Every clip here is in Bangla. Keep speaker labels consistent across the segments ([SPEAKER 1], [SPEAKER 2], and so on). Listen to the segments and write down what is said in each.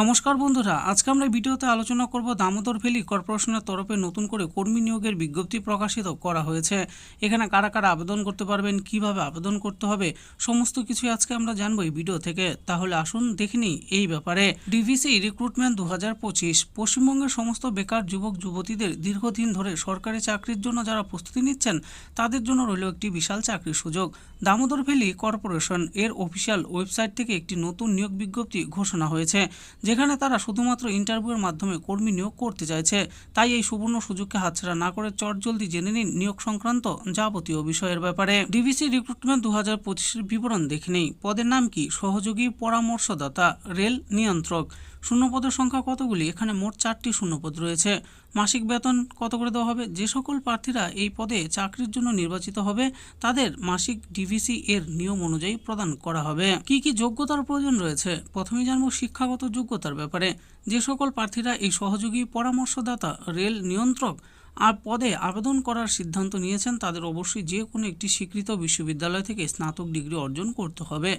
[SPEAKER 1] নমস্কার বন্ধুরা, আজকে আমরা ভিডিওতে আলোচনা করব দামোদর ভ্যালি কর্পোরেশনের তরফে নতুন করে কর্মী নিয়োগের বিজ্ঞপ্তি প্রকাশিত করা হয়েছে। এখানে কারা কারা আবেদন করতে পারবেন, কীভাবে আবেদন করতে হবে, সমস্ত কিছু আজকে আমরা জানব এই ভিডিও থেকে। তাহলে আসুন দেখে নিই এই ব্যাপারে। ডিভিসি রিক্রুটমেন্ট দু হাজার পঁচিশ, পশ্চিমবঙ্গের সমস্ত বেকার যুবক, যুবতীদের দীর্ঘদিন ধরে সরকারি চাকরির জন্য যারা প্রস্তুতি নিচ্ছেন, তাদের জন্য রইল একটি বিশাল চাকরির সুযোগ। দামোদর ভ্যালি কর্পোরেশন এর অফিসিয়াল ওয়েবসাইট থেকে একটি নতুন নিয়োগ বিজ্ঞপ্তি ঘোষণা হয়েছে যেখানে তারা শুধুমাত্র ইন্টারভিউয়ের মাধ্যমে কর্মী নিয়োগ করতে চাইছে। তাই এই সুবর্ণ সুযোগকে হাতছাড়া না করে চটজলদি জেনে নিন নিয়োগ সংক্রান্ত যাবতীয় বিষয়ের ব্যাপারে। ডিভিসি রিক্রুটমেন্ট দু হাজার পঁচিশের বিবরণ দেখে নেই। পদের নাম কি? সহযোগী পরামর্শদাতা, রেল নিয়ন্ত্রক। শূন্যপদের সংখ্যা কতগুলি? এখানে মোট চারটি শূন্যপদ রয়েছে। মাসিক বেতন কত করে দেওয়া হবে? যে সকল প্রার্থীরা এই পদে চাকরির জন্য নির্বাচিত হবে, তাদের মাসিক ডিভিসি এর নিয়ম অনুযায়ী প্রদান করা হবে। কি কি যোগ্যতার প্রয়োজন রয়েছে? প্রথমেই জানব শিক্ষাগত যোগ্যতার ব্যাপারে যে সকল প্রার্থীরা এই সহযোগী পরামর্শদাতা রেল নিয়ন্ত্রক আর পদে আবেদন করার সিদ্ধান্ত নিয়েছেন তাদের অবশ্যই যে কোনো একটি স্বীকৃত বিশ্ববিদ্যালয় থেকে স্নাতক ডিগ্রি অর্জন করতে হবে।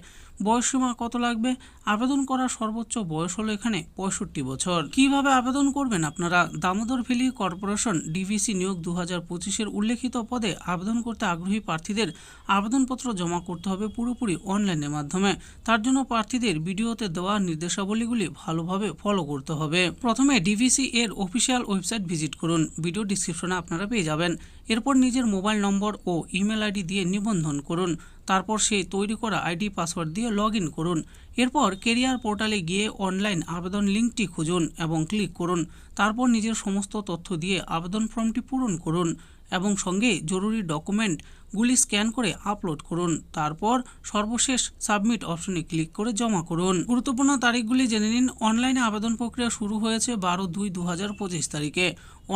[SPEAKER 1] বয়সসীমা কত লাগবে? আবেদন করার সর্বোচ্চ বয়স হলো এখানে পঁয়ষট্টি বছর। কীভাবে আবেদন করবেন আপনারা? দামোদর ভ্যালি কর্পোরেশন ডিভিসি নিয়োগ দু হাজার পঁচিশের উল্লেখিত পদে আবেদন করতে আগ্রহী প্রার্থীদের আবেদনপত্র জমা করতে হবে পুরোপুরি অনলাইনের মাধ্যমে। তার জন্য প্রার্থীদের ভিডিওতে দেওয়া নির্দেশাবলীগুলি ভালোভাবে ফলো করতে হবে। প্রথমে ডিভিসি এর অফিসিয়াল ওয়েবসাইট ভিজিট করুন। ভিডিও ডিসক্রিপশনে আপনারা পেয়ে যাবেন। এরপর নিজের মোবাইল নম্বর ও ইমেল আইডি দিয়ে নিবন্ধন করুন। তারপর সেই তৈরি করা আইডি পাসওয়ার্ড দিয়ে লগ করুন। এরপর কেরিয়ার পোর্টালে গিয়ে অনলাইন আবেদন লিঙ্কটি খুঁজুন এবং ক্লিক করুন। তারপর নিজের সমস্ত তথ্য দিয়ে আবেদন ফর্মটি পূরণ করুন। এবং সঙ্গে জরুরি ডকুমেন্টগুলি স্ক্যান করে আপলোড করুন। তারপর সর্বশেষ সাবমিট অপশনে ক্লিক করে জমা করুন। গুরুত্বপূর্ণ তারিখগুলি জেনে নিন। অনলাইনে আবেদন প্রক্রিয়া শুরু হয়েছে বারো দুই দু পঁচিশ তারিখে।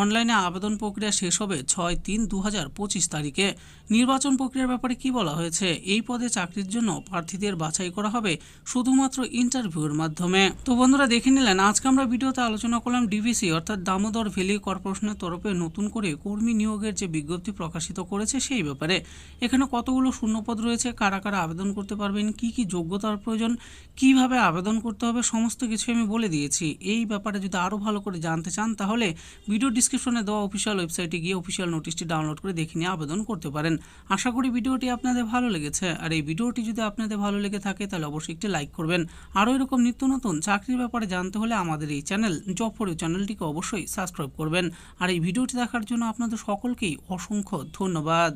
[SPEAKER 1] অনলাইনে আবেদন প্রক্রিয়া শেষ হবে ছয় তিন দু পঁচিশ তারিখে। নির্বাচন প্রক্রিয়ার ব্যাপারে কি বলা হয়েছে? এই পদে চাকরির জন্য প্রার্থীদের বাছাই করা হবে শুধুমাত্র ইন্টারভিউর মাধ্যমে। তো বন্ধুরা, দেখে নিলেন, আজকে আমরা ভিডিওতে আলোচনা করলাম ডিভিসি, অর্থাৎ দামোদর ভ্যালি কর্পোরেশনের তরফে নতুন করে কর্মী নিয়োগের যে বিজ্ঞপ্তি প্রকাশিত করেছে সেই ব্যাপারে। এখানে কতগুলো শূন্যপদ রয়েছে? কারা কারা আবেদন করতে পারবেন? কি কি যোগ্যতার প্রয়োজন? কীভাবে আবেদন করতে হবে? সমস্ত কিছু আমি বলে দিয়েছি। এই ব্যাপারে যদি আরও ভালো করে জানতে চান, তাহলে ভিডিও ডিসক্রিপশনে দেওয়া অফিসিয়াল ওয়েবসাইটে গিয়ে অফিসিয়াল নোটিশটি ডাউনলোড করে দেখে নিয়ে আবেদন করতে পারেন। আশা করি ভিডিওটি আপনাদের ভালো লেগেছে। আর এই ভিডিওটি যদি আপনাদের ভালো লেগে থাকে, তাহলে অবশ্যই একটি লাইক করবেন। আরও এরকম নিত্য নতুন চাকরির ব্যাপারে জানতে হলে আমাদের এই চ্যানেল জব ফর চ্যানেলটিকে অবশ্যই সাবস্ক্রাইব করবেন। আর এই ভিডিওটি দেখার জন্য আপনাদের সকলকেই অসংখ্য ধন্যবাদ।